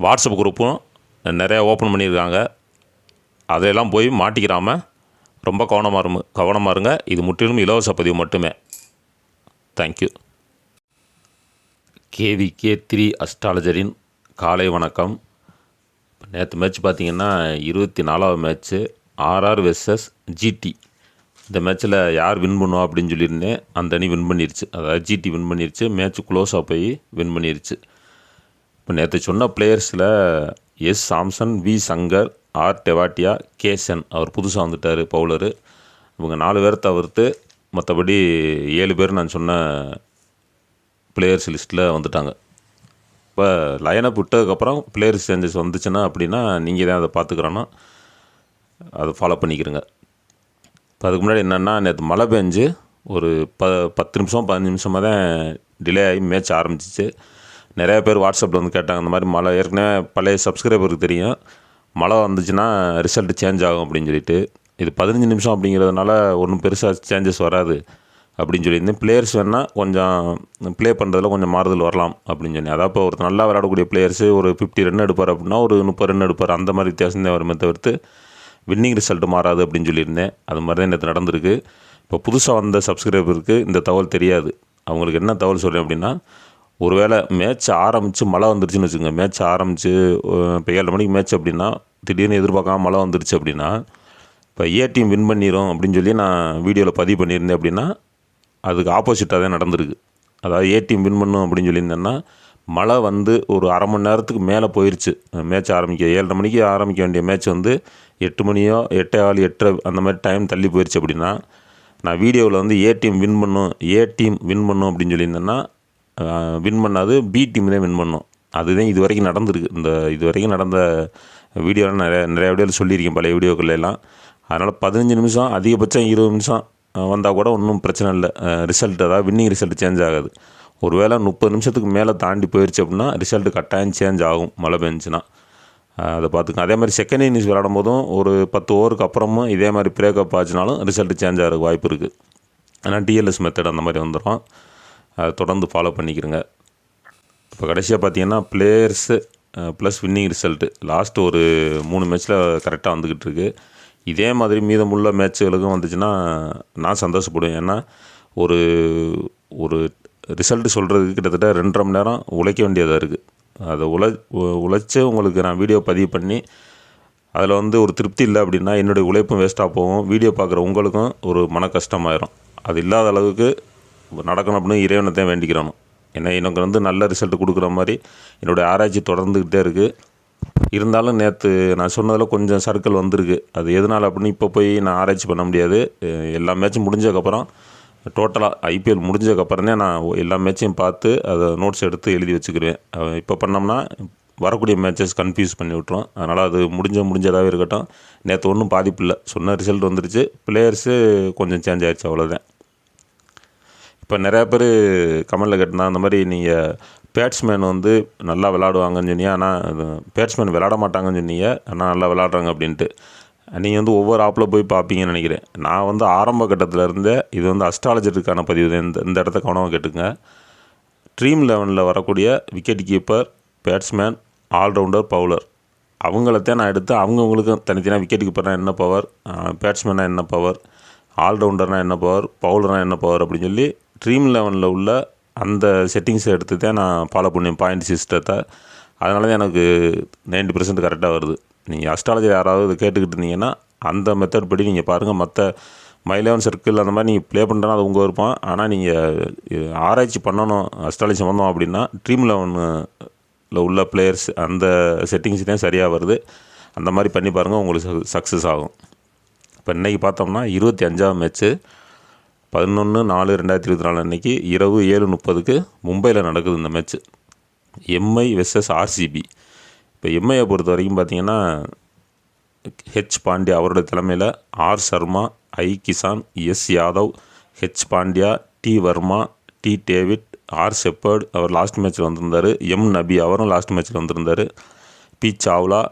WhatsApp குரூப்பும் நிறையா open பண்ணியிருக்காங்க. அதையெல்லாம் போய் மாட்டிக்கிறாமல் ரொம்ப கவனமாக இருங்க கவனமாக இருங்க. இது முற்றிலும் இலவச பதிவு மட்டுமே. தேங்க்யூ கேவிகே த்ரீ அஸ்ட்ராலஜரின் காலை வணக்கம். நேற்று மேட்ச் பார்த்திங்கன்னா இருபத்தி நாலாவது மேட்ச்சு ஆர்ஆர் வெர்சஸ் ஜிடி இந்த மேட்ச்சில் யார் வின் பண்ணுவா அப்படின்னு சொல்லியிருந்தேன். அந்த அணி வின் பண்ணிருச்சு. அதாவது ஜிடி வின் பண்ணிருச்சு. மேட்ச் க்ளோஸாக போய் வின் பண்ணிருச்சு. இப்போ நேற்று சொன்ன பிளேயர்ஸில் S Samson V Shankar R Tewatia Kesan அவர் புதுசாக வந்துட்டார் பவுலரு இவங்க நாலு பேர் தவிர்த்து மற்றபடி ஏழு பேர் நான் சொன்ன பிளேயர்ஸ் லிஸ்ட்டில் வந்துட்டாங்க. இப்போ லைனப் விட்டதுக்கப்புறம் பிளேயர்ஸ் சேஞ்சஸ் வந்துச்சுன்னா அப்படின்னா நீங்கள் தான் அதை பார்த்துக்கிறோன்னா அதை ஃபாலோ பண்ணிக்கிறங்க. இப்போ அதுக்கு முன்னாடி என்னென்னா நேற்று மழை பெஞ்சு ஒரு ப பத்து நிமிஷம் பதினஞ்சு நிமிஷமாக தான் டிலே ஆகி மேட்ச் ஆரம்பிச்சிச்சு. நிறைய பேர் வாட்ஸ்அப்பில் வந்து கேட்டாங்க இந்த மாதிரி மழை ஏற்கனவே பழைய சப்ஸ்கிரைபருக்கு தெரியும். மழை வந்துச்சுன்னா ரிசல்ட் சேஞ்ச் ஆகும் அப்படின்னு சொல்லிட்டு. இது பதினஞ்சு நிமிஷம் அப்படிங்கிறதுனால ஒன்றும் பெருசாக சேஞ்சஸ் வராது அப்படின்னு சொல்லியிருந்தேன். பிளேயர்ஸ் வேணால் கொஞ்சம் ப்ளே பண்ணுறதுல கொஞ்சம் மாறுதல் வரலாம் அப்படின்னு சொன்னேன். அதாவது இப்போ ஒருத்தர் நல்லா விளையாடக்கூடிய பிளேயர்ஸு ஒரு ஃபிஃப்டி ரன் எடுப்பார் அப்படின்னா ஒரு முப்பது ரன் எடுப்பார். அந்த மாதிரி வித்தியாசம் தான் வருமே தவிர்த்து வின்னிங் ரிசல்ட் மாறாது அப்படின்னு சொல்லியிருந்தேன். அது மாதிரி தான் நேற்று நடந்திருக்கு. இப்போ புதுசாக வந்த சப்ஸ்கிரைபருக்கு இந்த தகவல் தெரியாது. அவங்களுக்கு என்ன தகவல் சொல்கிறேன் அப்படின்னா ஒருவேளை மேட்ச் ஆரம்பித்து மழை வந்துருச்சுன்னு வச்சுக்கோங்க. மேட்ச் ஆரம்பித்து இப்போ ஏழு மணிக்கு மேட்ச் அப்படின்னா திடீர்னு எதிர்பார்க்காம மழை வந்துருச்சு அப்படின்னா இப்போ ஏ டீம் வின் பண்ணிடும் அப்படின்னு சொல்லி நான் வீடியோவில் பதிவு பண்ணியிருந்தேன் அப்படின்னா அதுக்கு ஆப்போசிட்டாக தான் நடந்திருக்கு. அதாவது ஏ டீம் வின் பண்ணும் அப்படின்னு சொல்லியிருந்தேன்னா மழை வந்து ஒரு அரை மணி நேரத்துக்கு மேலே போயிடுச்சு மேட்ச் ஆரம்பிக்க ஏழரை மணிக்கு ஆரம்பிக்க வேண்டிய மேட்ச் வந்து எட்டு மணியோ எட்டே ஆள் எட்டரை அந்த மாதிரி டைம் தள்ளி போயிடுச்சு அப்படின்னா நான் வீடியோவில் வந்து ஏ டீம் வின் பண்ணும் ஏ டீம் வின் பண்ணும் அப்படின்னு சொல்லியிருந்தேன்னா வின் பண்ணாது பி டீம் தான் வின் பண்ணும். அதுதான் இது வரைக்கும் நடந்திருக்கு. இந்த இது வரைக்கும் நடந்த வீடியோலாம் நிறைய நிறைய வீடியோவில் சொல்லியிருக்கேன் பழைய வீடியோக்கள் எல்லாம். அதனால் பதினஞ்சு நிமிஷம் அதிகபட்சம் இருபது நிமிஷம் வந்தால் கூட ஒன்றும் பிரச்சனை இல்லை. ரிசல்ட் அதாவது வின்னிங் ரிசல்ட் சேஞ்ச் ஆகாது. ஒருவேளை முப்பது நிமிஷத்துக்கு மேலே தாண்டி போயிடுச்சு அப்படின்னா ரிசல்ட் கட்டாயம் சேஞ்ச் ஆகும் மழை பெஞ்சுன்னா அதை பார்த்துக்கோங்க. அதே மாதிரி செகண்ட் இன்னிங்ஸ் விளாடும் போதும் ஒரு பத்து ஓவருக்கு அப்புறமும் இதே மாதிரி பிரேக்கப் ஆச்சுனாலும் ரிசல்ட் சேஞ்ச் ஆகிறதுக்கு வாய்ப்பு இருக்குது ஆனால் டிஎல்எஸ் மெத்தட் அந்த மாதிரி வந்துடும் அதை தொடர்ந்து ஃபாலோ பண்ணிக்கிறங்க இப்போ கடைசியாக பார்த்தீங்கன்னா players plus winning result last ஒரு மூணு மேட்ச்சில் கரெக்டாக வந்துக்கிட்டு இருக்கு. இதே மாதிரி மீதமுள்ள மேட்ச்சுகளுக்கும் வந்துச்சுன்னா நான் சந்தோஷப்படுவேன். ஏன்னா ஒரு ஒரு ரிசல்ட்டு சொல்கிறதுக்கு கிட்டத்தட்ட ரெண்டரை மணி நேரம் உழைக்க வேண்டியதாக இருக்குது அதை உழை உழைச்சி உங்களுக்கு நான் வீடியோ பதிவு பண்ணி அதில் வந்து ஒரு திருப்தி இல்லை அப்படின்னா என்னுடைய உழைப்பும் வேஸ்ட்டாக போகும். வீடியோ பார்க்குற உங்களுக்கும் ஒரு மன கஷ்டமாயிரும். அது இல்லாத அளவுக்கு நடக்கணும் அப்படின்னு இறைவனத்தையும் வேண்டிக்கிறானோ ஏன்னா எனக்கு வந்து நல்ல ரிசல்ட் கொடுக்குற மாதிரி என்னுடைய ஆராய்ச்சி தொடர்ந்துக்கிட்டே இருக்குது இருந்தாலும் நேற்று நான் சொன்னதில் கொஞ்சம் சர்க்கிள் வந்திருக்கு. அது எதனால் அப்படின்னு இப்போ போய் நான் ஆராய்ச்சி பண்ண முடியாது. எல்லா மேட்சும் முடிஞ்சதுக்கப்புறம் டோட்டலாக ஐபிஎல் முடிஞ்சதுக்கப்புறம் நான் எல்லா மேட்சையும் பார்த்து அதை நோட்ஸ் எடுத்து எழுதி வச்சுக்கிறேன் இப்போ பண்ணோம்னா வரக்கூடிய மேட்சஸ் கன்ஃபியூஸ் பண்ணி விட்ருவோம் அதனால் அது முடிஞ்ச முடிஞ்சதாகவே இருக்கட்டும். நேற்று ஒன்றும் பாதிப்பு இல்லை. சொன்ன ரிசல்ட் வந்துருச்சு. பிளேயர்ஸு கொஞ்சம் சேஞ்ச் ஆகிடுச்சு அவ்வளோதான் இப்போ நிறையா பேர் கமெண்டில் கட்டினா அந்த மாதிரி நீங்கள் பேட்ஸ்மேன் வந்து நல்லா விளாடுவாங்கன்னு சொன்னீங்க. ஆனால் பேட்ஸ்மேன் விளாட மாட்டாங்கன்னு சொன்னீங்க. ஆனால் நல்லா விளாட்றாங்க அப்படின்ட்டு. நீங்கள் வந்து ஒவ்வொரு ஆப்பில் போய் பார்ப்பீங்கன்னு நினைக்கிறேன். நான் வந்து ஆரம்ப கட்டத்தில் இருந்தே இது வந்து அஸ்ட்ராலஜருக்கான பதிவு. தான் இந்த இந்த இடத்த கவனமாக கேட்டுங்க ட்ரீம் லெவனில் வரக்கூடிய wicket keeper batsman allrounder bowler அவங்களத்தான் நான் எடுத்து அவங்கவுங்களுக்கும் தனித்தனியாக விக்கெட் கீப்பர்னால் என்ன பவர் பேட்ஸ்மேனாக என்ன பவர் ஆல்ரவுண்டர்னால் என்ன பவர் பவுலர்னால் என்ன பவர் அப்படின்னு சொல்லி ட்ரீம் லெவனில் உள்ள அந்த செட்டிங்ஸை எடுத்து தான் நான் ஃபாலோ பண்ணுவேன் பாயிண்ட் சிஸ்டத்தை அதனால தான் எனக்கு நைன்ட்டி பர்சன்ட் கரெக்டாக வருது. நீங்கள் அஸ்ட்ராலஜி யாராவது கேட்டுக்கிட்டு இருந்தீங்கன்னா அந்த மெத்தட் படி நீங்கள் பாருங்கள் மற்ற மை லெவன் சர்க்கிள் அந்த மாதிரி நீங்கள் ப்ளே பண்ணுறனா அது உங்கள் விருப்பம். ஆனால் நீங்கள் ஆராய்ச்சி பண்ணணும் அஸ்ட்ராலஜி சம்மந்தம் அப்படின்னா ட்ரீம் லெவனில் உள்ள பிளேயர்ஸ் அந்த செட்டிங்ஸ் தான் சரியாக வருது. அந்த மாதிரி பண்ணி பாருங்கள் உங்களுக்கு சக்ஸஸ் ஆகும். இப்போ இன்றைக்கி பார்த்தோம்னா இருபத்தி அஞ்சாவது மேட்ச்சு. பதினொன்று நாலு ரெண்டாயிரத்தி இருபத்தி நாலு அன்றைக்கி இரவு ஏழு முப்பதுக்கு மும்பையில் நடக்குது இந்த மேட்ச்சு. எம்ஐ வெர்சஸ் ஆர்சிபி இப்போ எம்ஐயை பொறுத்த வரைக்கும் பார்த்தீங்கன்னா ஹெச் பாண்டியா அவருடைய தலைமையில் R Sharma I Kishan S Yadav H Pandya T Varma T David R Shepherd our last மேட்ச்சில் வந்திருந்தார். எம் நபி அவரும் லாஸ்ட் மேட்ச்சில் வந்திருந்தார். P Chawla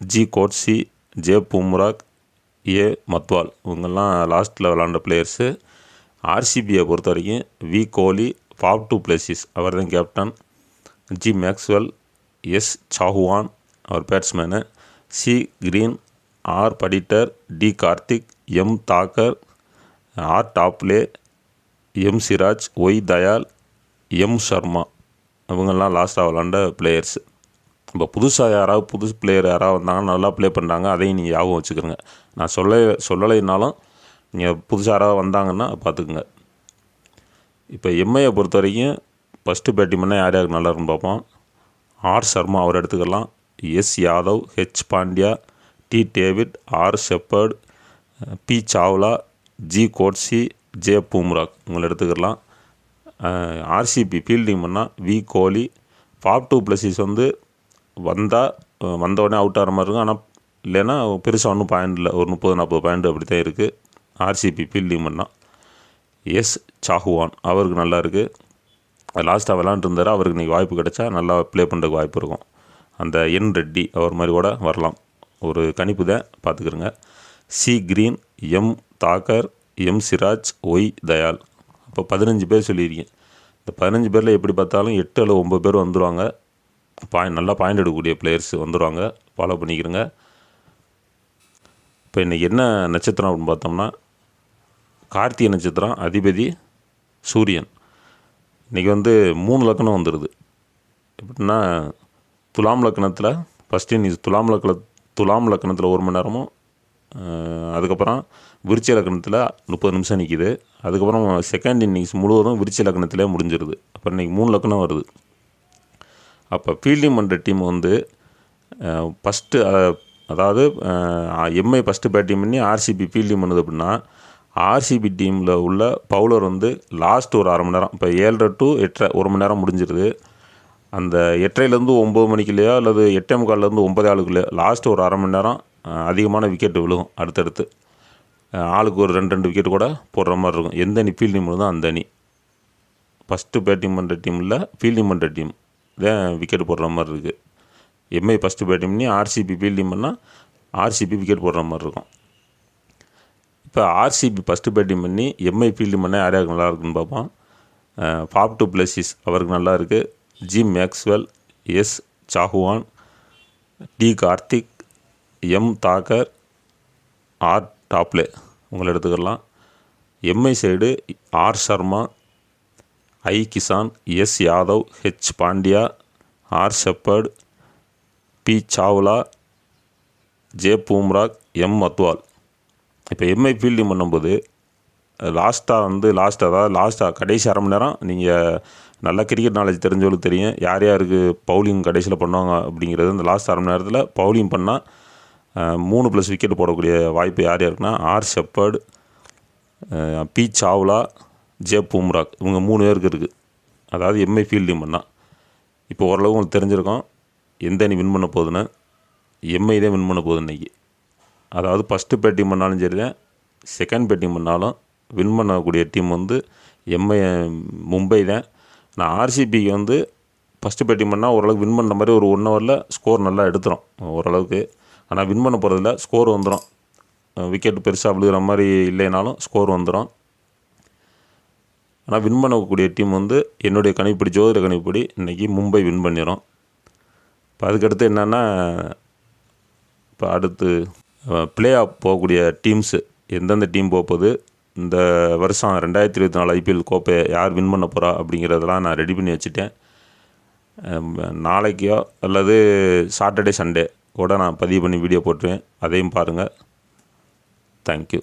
G Coetzee J Bumrah A Madhwal. இவங்கெல்லாம் லாஸ்ட்டில் விளாண்ட பிளேயர்ஸு ஆர்சிபியை பொறுத்த வரைக்கும் V Kohli Faf du Plessis அவர் தான் captain G Maxwell S Chauhan அவர் batsman C Green R Patidar D Karthik M Dagar R Topley M Siraj Y Dayal M Sharma இவங்கெல்லாம் லாஸ்ட்டாக விளாண்ட players இப்போ புதுசாக யாராவது புதுசு பிளேயர் யாராவது வந்தாங்கன்னா நல்லா ப்ளே பண்ணுறாங்க அதையும் நீங்கள் ஞாபகம் வச்சுக்கிறங்க நான் சொல்ல சொல்லலைனாலும் நீங்கள் புதுசாக யாராவது வந்தாங்கன்னா பார்த்துக்குங்க இப்போ எம்ஐயை பொறுத்த வரைக்கும் ஃபஸ்ட்டு பேட்டிங் பண்ணால் யார் யாருக்கு நல்லா இருக்குன்னு பார்ப்போம் ஆர் சர்மா அவர் எடுத்துக்கலாம். S Yadav H Pandya T David R Shepherd P Chawla G Coetzee J Bumrah உங்களை எடுத்துக்கலாம். ஆர்சிபி ஃபீல்டிங் பண்ணால் V Kohli Faf du Plessis வந்து வந்தால் வந்த உடனே அவுட் ஆகிற மாதிரி இருக்கும். ஆனால் இல்லைன்னா பெருசாக ஒன்றும் பாயிண்ட் இல்லை. ஒரு முப்பது நாற்பது பாயிண்ட் அப்படி தான் இருக்குது ஆர்சிபி ஃபீல்டிங் பண்ணால் எஸ் சாஹுவான் அவருக்கு நல்லா இருக்குது லாஸ்ட்டாக விளாண்டுருந்தார் அவருக்கு இன்றைக்கி வாய்ப்பு கிடைச்சா நல்லா ப்ளே பண்ணுறதுக்கு வாய்ப்பு இருக்கும். அந்த என் ரெட்டி அவர் மாதிரி கூட வரலாம். ஒரு கணிப்பு தான். பார்த்துக்கிறங்க. C Green M Dagar M Siraj Y Dayal இப்போ பதினஞ்சு பேர் சொல்லியிருக்கேன் இந்த பதினஞ்சு பேரில் எப்படி பார்த்தாலும் எட்டு அல்லது ஒம்பது பேர் வந்துடுவாங்க பாயிண்ட் நல்லா பாயிண்ட் எடுக்கக்கூடிய பிளேயர்ஸ் வந்துடுவாங்க ஃபாலோ பண்ணிக்கிறேங்க. இப்போ இன்றைக்கி என்ன நட்சத்திரம் அப்படின்னு பார்த்தோம்னா கார்த்திகை நட்சத்திரம் அதிபதி சூரியன். இன்றைக்கி வந்து மூணு லக்கணம் வந்துடுது எப்படின்னா துலாம் லக்கணத்தில் ஃபஸ்ட்டு நீ துலாம் லக்கண துலாம் லக்கணத்தில் ஒரு மணி நேரமும் அதுக்கப்புறம் விருச்சி லக்கணத்தில் முப்பது நிமிஷம் நிற்கிது அதுக்கப்புறம் செகண்ட் இன்னிங்ஸ் முழுவதும் விருச்சி லக்கணத்திலே முடிஞ்சிருது. அப்புறம் இன்றைக்கி மூணு லக்கணம் வருது. அப்போ ஃபீல்டிங் பண்ணுற டீம் வந்து ஃபஸ்ட்டு அதாவது எம்ஐ ஃபஸ்ட்டு பேட்டிங் பண்ணி ஆர்சிபி ஃபீல்டிங் பண்ணுது அப்படின்னா ஆர்சிபி டீமில் உள்ள பவுலர் வந்து லாஸ்ட் ஒரு அரை மணி நேரம் இப்போ ஏழரை டு எட்டரை ஒரு மணி நேரம் முடிஞ்சிருது. அந்த எட்டரைலேருந்து ஒம்பது மணிக்குள்ளேயோ அல்லது எட்டே முக்கால்லேருந்து ஒம்பது ஆளுக்குள்ளேயோ லாஸ்ட் ஒரு அரை மணி நேரம் அதிகமான விக்கெட்டு விழுகும் அடுத்தடுத்து. ஆளுக்கு ஒரு ரெண்டு ரெண்டு விக்கெட் கூட போடுற மாதிரி இருக்கும். எந்த அணி ஃபீல்டிங் பண்ணுதோ அந்த அணி. ஃபஸ்ட்டு பேட்டிங் பண்ணுற டீமில் ஃபீல்டிங் பண்ணுற டீம் தான் விக்கெட் போடுற மாதிரி இருக்குது எம்ஐ ஃபஸ்ட்டு பேட்டிங் பண்ணி ஆர்சிபி ஃபீல்டிங் பண்ணால் ஆர்சிபி விக்கெட் போடுற மாதிரி இருக்கும். இப்போ ஆர்சிபி ஃபஸ்ட்டு பேட்டிங் பண்ணி எம்ஐ ஃபீல்டிங் பண்ணால் யார் யாருக்கு நல்லா இருக்குன்னு பார்ப்போம். ஃபாப் டூ பிளஸிஸ் அவருக்கு நல்லா இருக்குது G Maxwell S Chauhan D Karthik M Dagar R Topley உங்களை எடுத்துக்கலாம். MI side R Sharma I Kishan S Yadav H Pandya R Shepherd P Chawla J Bumrah M Madhwal. இப்போ MI fielding பண்ணும்போது லாஸ்ட்டாக வந்து லாஸ்ட்டாக அதாவது லாஸ்ட்டாக கடைசி அரை மணி நேரம் நீங்கள் நல்லா கிரிக்கெட் நாலேஜ் தெரிஞ்சவங்களுக்கு தெரியும் யார் யாருக்கு பவுலிங் கடைசியில் பண்ணுவாங்க அப்படிங்கிறது. இந்த லாஸ்ட் அரை மணி நேரத்தில் பவுலிங் பண்ணால் மூணு ப்ளஸ் விக்கெட் போடக்கூடிய வாய்ப்பு யார் யாருக்குன்னா R Shepherd P Chawla J Bumrah. இவங்க மூணு பேருக்கு இருக்குது அதாவது எம்ஐ ஃபீல்டிங் பண்ணால் இப்போ ஓரளவு உங்களுக்கு தெரிஞ்சிருக்கோம். எந்த அணி வின் பண்ண போகுதுன்னா எம்ஐ தான் வின் பண்ண போகுது இன்றைக்கி அதாவது ஃபஸ்ட்டு பேட்டிங் பண்ணாலும் சரி தான் செகண்ட் பேட்டிங் பண்ணாலும் வின் பண்ணக்கூடிய டீம் வந்து எம்ஐ மும்பை தான். நான் ஆர்சிபிக்கு வந்து ஃபஸ்ட்டு பேட்டிங் பண்ணால் ஓரளவுக்கு வின் பண்ணுற மாதிரி ஒரு ஒன் ஹவரில் ஸ்கோர் நல்லா எடுத்துரும் ஓரளவுக்கு. ஆனால் வின் பண்ண போகிறதில்ல ஸ்கோர் வந்துடும் விக்கெட் பெருசாக விழுகிற மாதிரி இல்லைனாலும் ஸ்கோர் வந்துடும் ஆனால் வின் பண்ணக்கூடிய டீம் வந்து என்னுடைய கணிப்படி ஜோதிட கணிப்படி இன்றைக்கி மும்பை வின் பண்ணிடும் இப்போ அதுக்கடுத்து என்னென்னா இப்போ அடுத்து ப்ளே ஆஃப் போகக்கூடிய டீம்ஸு எந்தெந்த டீம் போகுது இந்த வருஷம் ரெண்டாயிரத்தி இருபத்தி நாலு ஐபிஎல் கோப்பையை யார் வின் பண்ண போகிறா அப்படிங்கிறதெல்லாம் நான் ரெடி பண்ணி வச்சுட்டேன். நாளைக்கோ அல்லது சாட்டர்டே சண்டே கூட நான் பதிவு பண்ணி வீடியோ போட்டுருவேன். அதையும் பாருங்கள் தேங்க்யூ